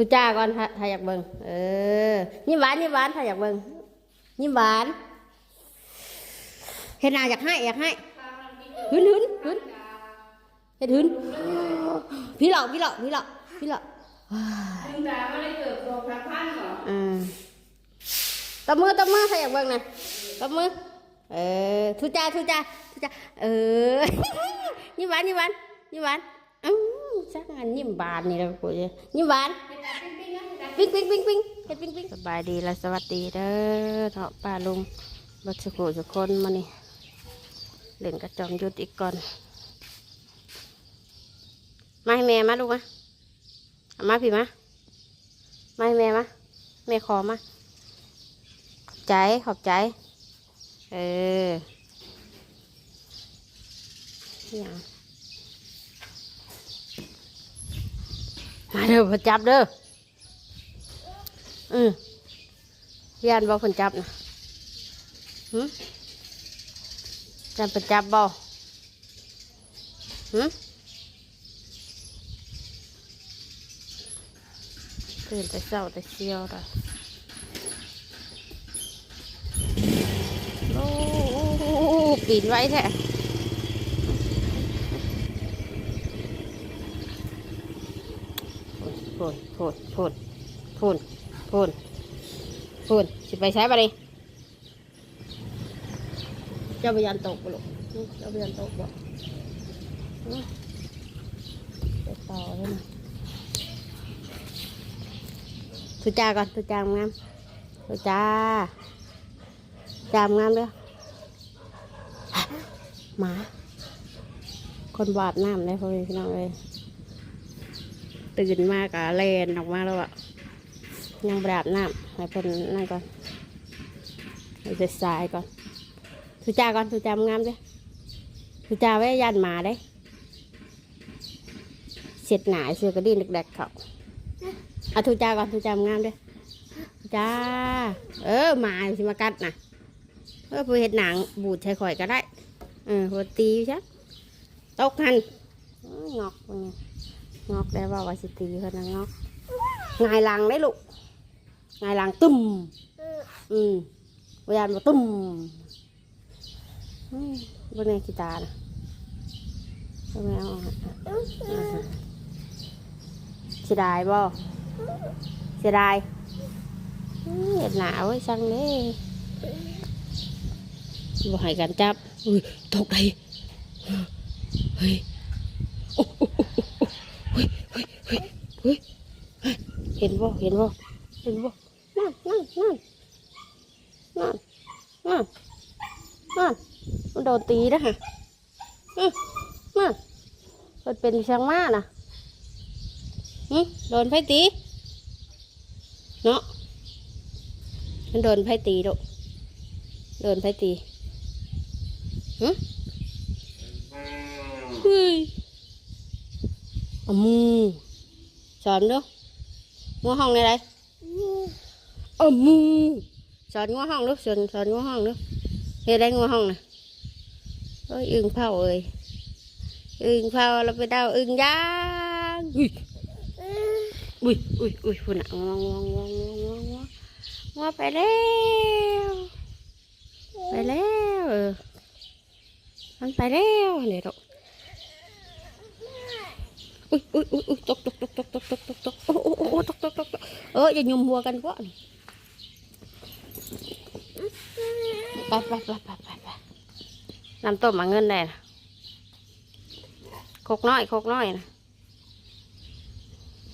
ทุจ้าก่อนถ้าถ้าอยากเบิ่งเออยิ้มหวานยิ้มหวานถ้าอยากเบิ่งยิ้มหวานเห็นหน้าอยากให้อยากให้หึนหึนหึนเห็นหึนพี่หลอกพี่หลอกพี่หลอกพี่หลอกว้ายคุณตาไม่ได้เกิดตัวพระพันธ์หรออ่าตบมือตบมือถ้าอยากเบิ่งนะตบมือเออทุจ้าทุจ้าทุจ้าเออยิ้มหวานยิ้มหวานยิ้มหวาน อื้อจักงานยิ้มบานนี่แล้วกูจะยิ้มหวานปิ้งปิ้งป็นตาปิ๊งปิ๊งเฮ็ดปิ๊งปิ๊งสบายดีและสวัสดีเด้อเถาะป้าลุงบัดสกุสุคนมานี่เล่นกระจอมยุดอีกก่อนมาให้แม่มาลูกมาเอามาพี่มามาให้แม่มาแม่ขอมาขอบใจขอบใจ เออนี่หยัง มาเด้อพอจับเด้ออืมยานบ่คนจับนะหืมจับเป็นจับบ่หืมตื่นแต่เช้าแต่เชียวเลยโอ้ปีนไว้แท้ พูนพูนพูนพูนพูนพูนสิไปใช้ปะดิเจ้าพยันตกบ่ลูกอื้อเจ้าพยันตกบ่อื้อไปต่อเลยนะทุจาก่อนทุจามงามทุจาจามงามเด้อหมา คนบาดน้ำได้พ่อแม่พี่น้องเลย ตื่นมากอะแลนออกมาแล้วอะยังบราบน้ำให้เพิ่นนั่นก่อนให้เสร็จสายก่อนทุจาก่อนทุจามงามด้อทุจาไว้ยันหมาเด้เสร็จหนาเสือกระดิ่งเด็กๆเขาเอาทุจาก่อนทุจามงามด้อทุจ้า เออหมาสิมากัดน่ะเออผู้เห็ดหนังบูดใช้ข่อยก็ได้ เออหัวตีอยู่ตกหันงอกไง งอกได้ว่าว่าสิตีเพิ่นนะงอกงายหลังได้ลูกงายหลังตุ้มอืมวิญญาณมาตุ้มอืมบนในกีตาร์นะทำไมเอาอะอ่าฮะเสียดายบ่เสียดายเห็ดหนาวไว้ช่างเลยบ่ให้กันจับอุ้ยตกใจเฮ้ยโอ้ ฮ้ยเฮ้ยเฮ้ยเฮ้ยเห็นบ่เห็นบ่เห็นบ่นั่นนั่นนั่นนั่นนั่นนั่นมันโดนตีนะฮะนั่นมันเป็นช่างมาน่ะอืมโดนไฟตีเนาะมันโดนไฟตีลูกโดนไฟตีฮึเฮ้ย Ờ, mù. Sòn nữa. Ngô hồng này đây. Ở mù. Sòn ngô hồng nữa sòn sòn ngô hồng nữa đây đây ngô hồng này ơi ưng phao ơi. Ưng phao là phải đau ưng giá. Ui. Ui ui ui phụ nặng. Ngoa ngoa ngoa ngoa ngoa ngoa ngoa phải leo, phải leo, ừ. anh phải leo. Này đâu. อุ้ยอุ้ยอุ้ยอุ้ยตกตกตกตกตกตกตกตกโอ้โอ้โอ้ตกตกตกตกเอออย่ายุ่มหัวกันก่อนไปไปไปไปไปไปน้ำต้มมาเงินได้นะโคกน้อยโคกน้อยนะ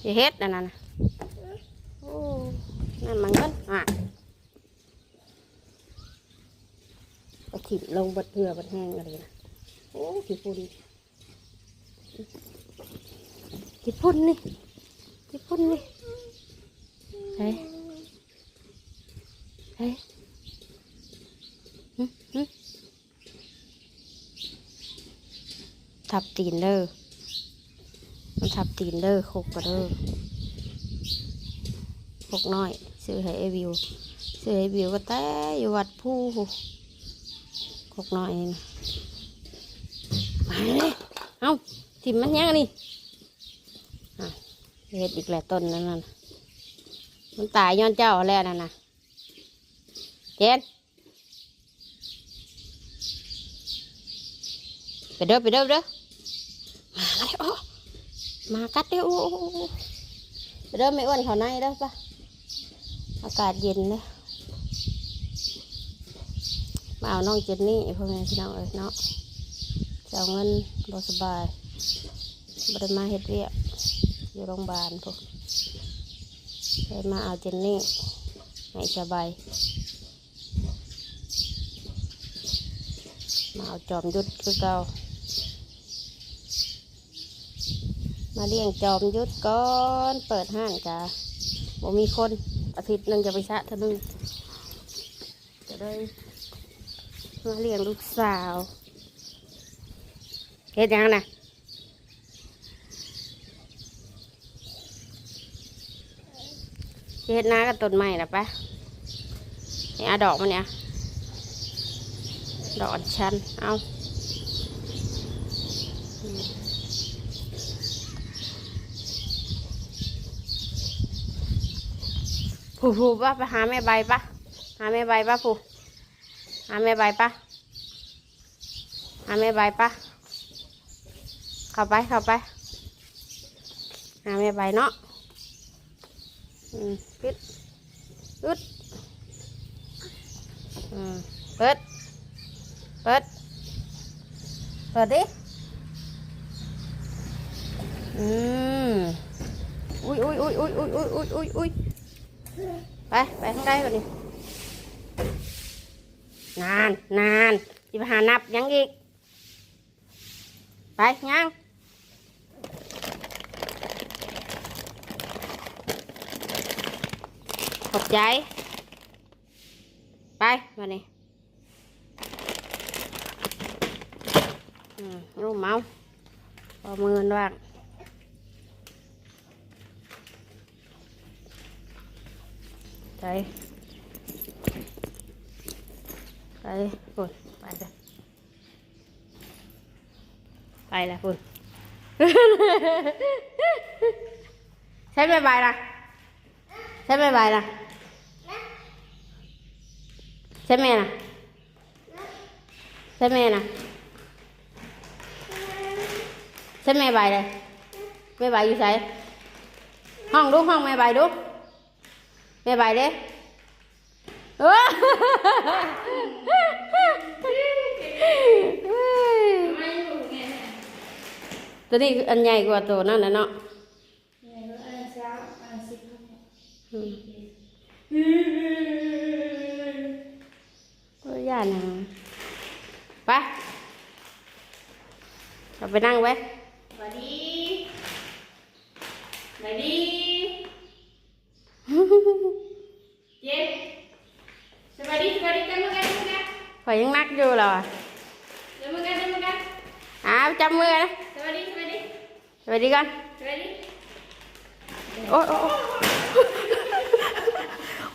อย่าเฮ็ดอันนั้นนะโอ้นั่นมาเงินอะไปถิ่มลงบัดเผื่อบัดแห้งอะไรนะโอ้ขี้ฝุ่น ขี้ฝุ่นนี่ขี้ฝุ่นนี่เฮ้ยเฮ้ยทับตีนเด้อมันทับตีนเด้อโคกกระเด้อโคกน้อยซื้อให้ไอวิวซื้อให้วิวก็แต่อยู่วัดผู้โคกน้อยนี่นะมาเลยเอาทิมมันยังนี่ เฮ็ดอีกแหละต้นนั่นน่ะมันตายย้อนเจ้าแล้วนั่นน่ะเจนไปเด้อไปเด้อไปเด้อมาแล้วอ้อมากัดเด้อโอ้ไปเด้อไม่อ้วนเขาในเด้อปะอากาศเย็นเลยมาเอาน้องเจนนี่พ่อแม่พี่น้องเอ้ยเนาะจะเอาเงินบสบายบ่ได้มาเฮ็ดเวียก อยู่โรงพยาบาลพวกเลยมาเอาเจนนี่ให้สบายมาเอาจอมยุทธคือเก่ามาเลี้ยงจอมยุทธก่อนเปิดห้างจ้ะบ่มีคนอาทิตย์หนึงจะไปชะเท่านึงจะได้มาเลี้ยงลูกสาวเฮ็ดยังนะ เฮ็ดนากับต้นไม้ละปะนี่อาดอกมันเนี่ย ดอกอัญชันเอาผู้ผู้ปะไปหาแม่ใบปะหาแม่ใบปะผู้หาแม่ใบปะหาแม่ใบปะเข้าไปเข้าไปหาแม่ใบเนาะ ปิดอึดอืมเปิด เปิด เปิดดิ อืมอุ้ยอุ้ยอุ้ยอุ้ยอุ้ยอุ้ยอุ้ยอุ้ยอุ้ยไปไปข้างใดก่อนนี่นานนานจะไปหานับยังอีก ไปยัง ขอบใจ ไปมานี่อืมลูกเมาพอมือนว่างไปไปปุ่นไปเลยไปละปุ่นใช้ไม่ใบนะใช่ไหมใบนะ ใช่ไหมนะใช่ไหมนะใช่ไหมใบเลยแม่ใบอยู่ใส่ห้องดูห้องแม่ใบดูแม่ใบเด้เออไม่รู้ไงตัวนี้อันใหญ่กว่าตัวนั่นนะเนาะเนี่ ยแล้วอันเช้าอันสิบอืมตัวใหญ่นะไปเราไปนั่งไว้สวัสดีสวัสดีเย็นสวัสดีสวัสดีจังมือกันจังมือกันข่อยยังนักอยู่เหรอจังมือกันจังมือกันอ้าวจับมือนะสวัสดีสวัสดีสวัสดีกันสวัสดีโอ้ยโอ้ย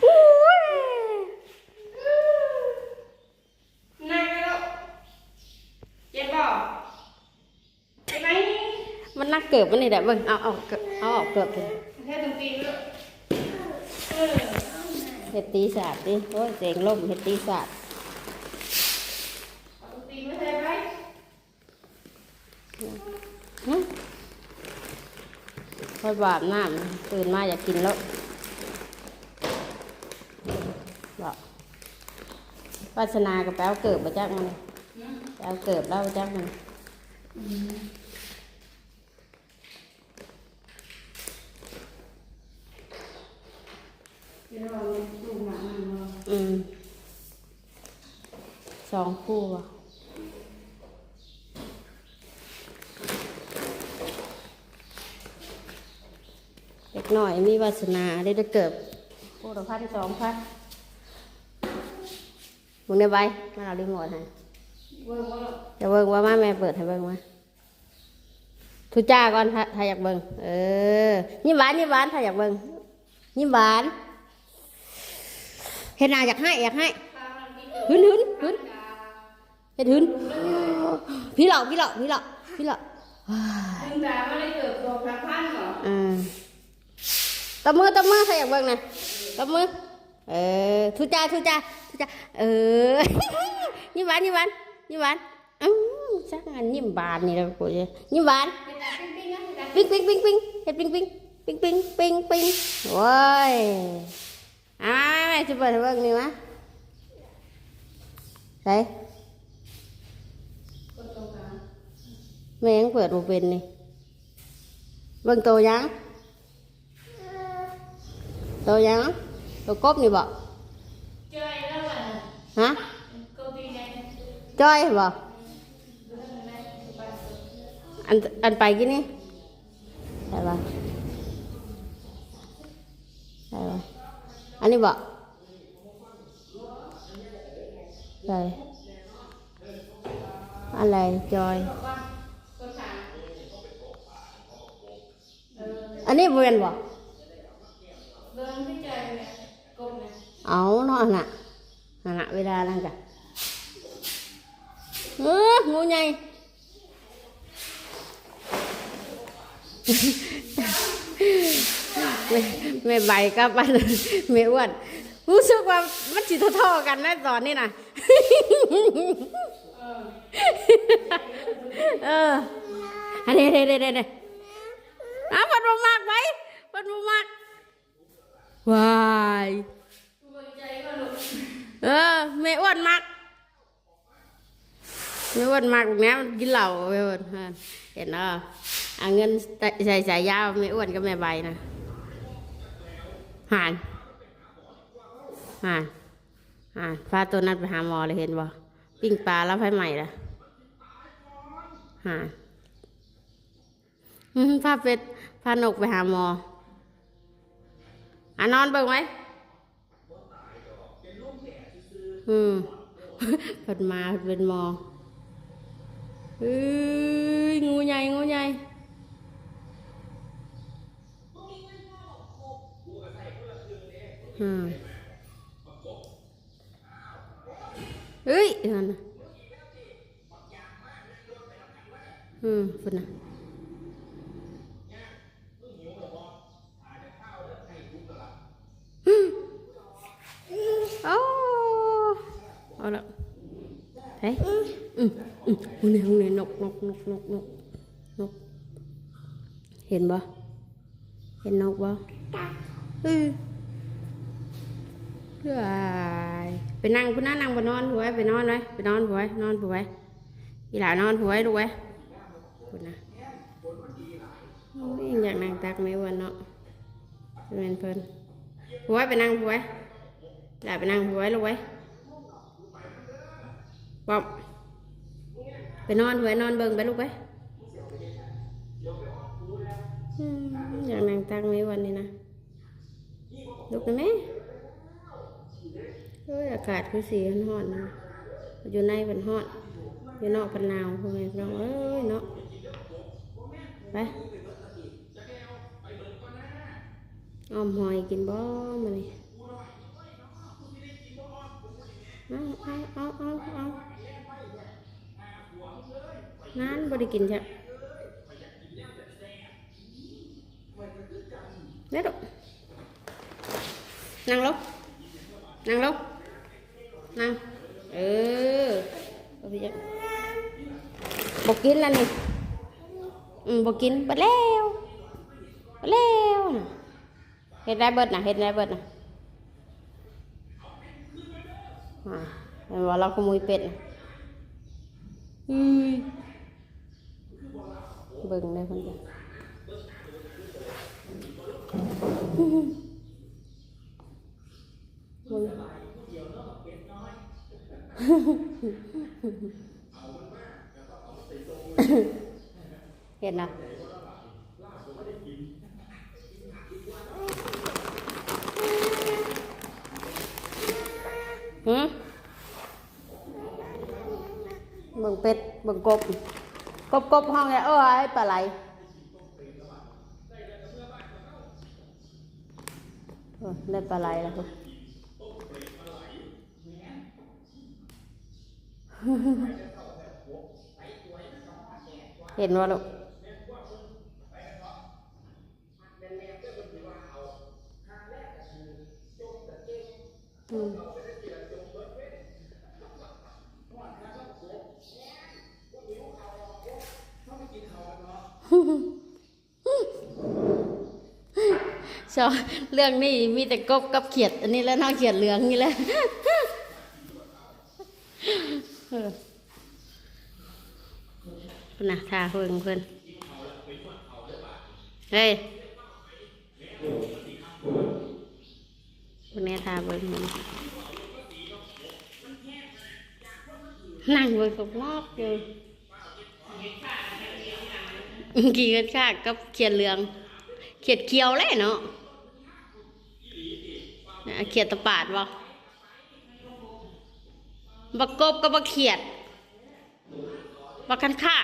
โอ้ย นั่งกันแล้วเจ็บบ่เจ็บไหม มันนั กเกิบมันนี่แหละเบิ่งเอาเอาเกิบเอาออกเกิบเลยแค่ตรงตีนลูกเห็ดตีศาสตร์ดิโอ้ยเสียงล่มเห็ดตีสตร์เอาตรงตีม่ใช่ไหมหึค่อยบาบน้ำตื่นมาอยากกินแล้วบอกวาสนากับแป้วเกิบมาจากมันแป้วเกิบแล้วมาจากมัน เดี๋ยวเราดูหมามันเนาะ อืมสอง คู่อะเด็กหน่อยมีวาสนาได้ได้เกิบคู่ละพันสองพันมึงได้ใบมาเอารีโมทให้เบิ่งว่าจะเบิ่งว่ามาแม่เปิดให้เบิ่งมาทุจ้าก่อนถ้าถ้าอยากเบิ่งเออยิ้มหวานยิ้มหวานถ้าอยากเบิ่งยิ้มหวานเห็นหน้าอยากให้อยากให้ข้าวมันกินหึนหึนหึน เห็ดหึนพี่เหล่าพี่เหล่าพี่เหล่าพี่เหล่าว้ายถึงแต่ไม่ได้เกิดตัวพระพันเหรออ่าตบมือตบมือถ้าอยากเบิ่งนะเตบมือเออทุจ้าทุจ้าทุจ้าเออยิ้มหวานยิ้มหวานยิ้มหวานอืมชักงานยิ้มบานนี่แล้วกูจะยิ้มหวานเป็นตาปิ้งปิ้งนะเป็นตาปิ๊งปิ๊งปิ๊งปิ๊งเฮ็ดปิ๊งปิ๊งปิ๊งปิ๊งปิ๊งปิ๊งโว้ยอ่าแม่จะเปิดให้เบิ่งนี่มะใส่คนตรงกลาง แม่ยังเปิดบ่เป็นนี่เบิ่งโตยังโตยังโตกบนี่บ่เจอแอันนี้เวียนบ่เรื่งที่เจเนี่ยกลมเนะเอาเนาะอันน่ะอันน่ะเวลานั่นจ้ะเอองูใหญ่แม่ใบกับอันแม่อ้วนรู้สึกว่ามันจิตท่อๆกันนะตอนนี้นะเอออันนี้เด้เด้เด้เด้ อ้าวมันบ่มากไหมมันบ่มากวายเออแม่อ้วนมากแม่อ้วนมากแบบนี้มันกินเหล้าแม่อ้วนเห็นเนาะเอาเงินใส่สายยาวแม่อ้วนกับแม่ใบนะหานหานหานพาตัวนั้นไปหาหมอเลยเห็นบ่ปิ้งปลาแล้วไฟใหม่ละหาน พาเป็ดพานกไปหาหมออะนอนเบิ่งไว้อืมเพิ่นมาเป็นมอเอ้ยงูใหญ่งูใหญ่อืมเฮ้ยนั่นอืมเพิ่นนะโอ้ เอาละเฮ้ยอืมอืมหูนี่หูนี่นกนกนกนกนกนก เห็นบ่เห็นนกบ่เออเฮ้ยไปนั่งพุ่นนั่งนั่งบนนอนหัวไว้ไปนอนไว้ไปนอนหัวไว้นอนหัวไว้อีหลานอนหัวไว้ลูกไว้พุ่นนะโอ้ยอยากนั่งตักไม่วันเนาะเป็นเพิ่นหัวไว้ไปนั่งหัวไว้หลานไปนั่งหัวไว้ลูกไว้ ป๊อบไปนอนหวไว้นอนเบิ่งไปลูกไว้อืมอยากนั่งตักไม่วันนี้นะลุกได้ไหมเอ้ยอากาศคือสีร้อนนะอยู่ในเป็นร้อนอยู่นอกเป็นหนาวพวกนี้น้องเอ้ยเนาะไปอ้อมหอยกินบ่มาเอาเอาเอาเอาเอา นั่นบริกินใช่เด็กนั่งลงนั่งลงนั่งเออบอกกินแล้วนี่บอกกินบัดแล้วบัดแล้วนะเห็ดได้เบิดนะเห็ดได้เบิดนะอ่าเห็นว่าเราขโมยเป็ดอืม nè Ui Bừng đây con kìa มึงเห็นนะหืมเบิ่งเป็ดเบิ่งกบ กบกบห้องเนี่ยเอ้ปลาไหลเออได้ปลาไหลแล้วครับเห็นว่าลูกอืม ชอบเรื่องนี้มีแต่กบกับเขียด อันนี้แล้วน่าเขียดเหลืองนี่แหละเออน่ะทาเพิ่นเพิ่นเฮ้ยคนนี้ทาเบิ่งมันนั่งเบิ่งกับลอกอยู่ กี่กันค่ะกับเขียดเหลือง เขียดเขียวเลยเนาะเขียดตะปาดบ่บักกบกับบักเขียดบักคันค่า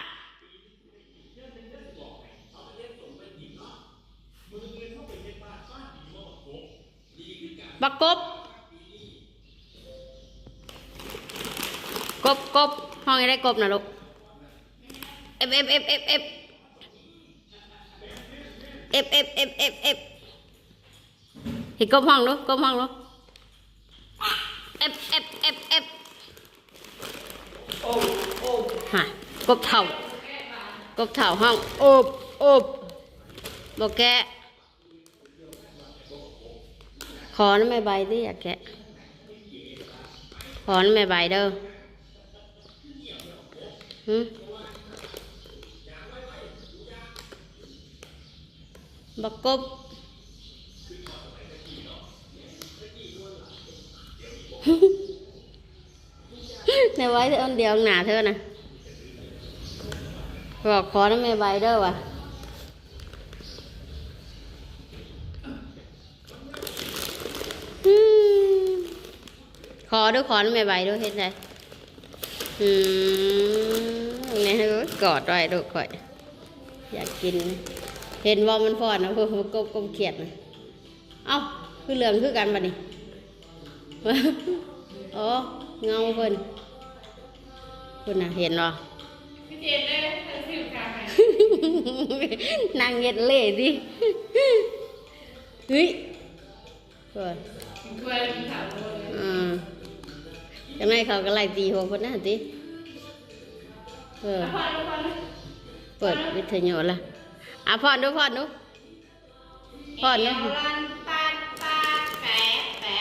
บักกบ กบกบห้องให้ได้กบนะลูกเอฟเอฟเอฟเอฟ เอฟเอฟเอฟเอฟเอฟเอฟเห็นก้มห้องดูก้มห้องดูเอฟเอฟเอฟเอฟโอ้โอ้ฮะกบเถ่ากบเถ่าห้องโอบโอบบอกแกะขอน้ำไม่ใบดิอยากแกะขอน้ำไม่ใบเด้อ บักกบในไว้เธออันเดียวหนาเธอนะบอกขอน้ำแม่ใบเด้อว่ะขอด้วยขอน้ำแม่ใบด้วยเฮ็ดไงอืมนี่ให้กอดไว้ดูก่อย อยากกิน เห็นว่ามันฟอนนะพวกมันกบกบเขียดนะเอ้าคือเหลืองคือกันบัดนี้โอ้เงาเพิ่นเพิ่นน่ะเห็นเหรอพี่เจนได้ทั้งสิบครั้งนางเย็ดเล่ดิเฮ้ยเพิ่นช่วยกินข้าวด้วยอ่าจังไดเขาก็ไล่ตีหัวเพิ่นน่ะติเออเปิดวิทยุละ อะพอนดูพอนดูพอนดูเดี๋ยวลันปัดปัดแปะแปะ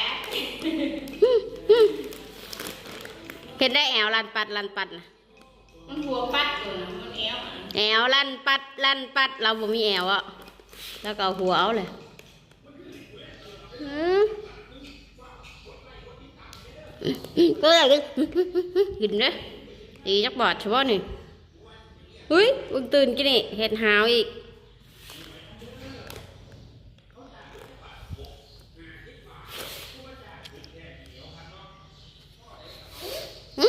เห็นได้แอวลันปัดลันปัดนะมันหัวปัดอยู่นะมันเอวอะแอวลั่นปัดลั่นปัด เราบ่มีแอวอะแล้วก็เอาหัวเอาเลยอืมก็อยากกินกินเด้อดีจักบอดเฉพาะนี่เฮ้ยบึงตื่นกินนี่เห็ดหาวอีกหึ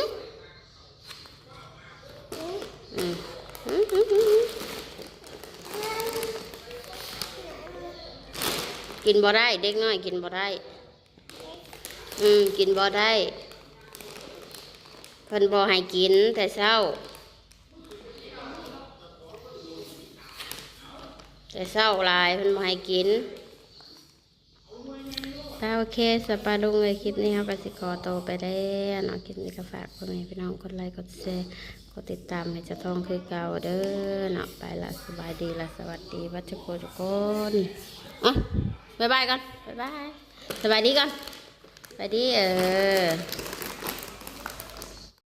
อืมหึหึหึหึ กินบ่ได้ เด็กน้อยกินบ่ได้ อืมกินบ่ได้เพิ่นบ่ให้กินแต่เช้า แต่เช้าลายเพิ่นบ่ให้กินถ้าโอเคสปาลุงเลยคลิปนี้เรากสิขอโตไปได้วเนาะคลิปนี้ก็ฝากพ่อแม่พี่น้องกดไลค์กดแชร์กดติดตามให้จะทองคือเก่าเด้อเนาะไปละสบายดีละสวัสดีวัชโกทุกคนอะ บายบายก่อนบายบายสบายดีก่อนสบายดีเออ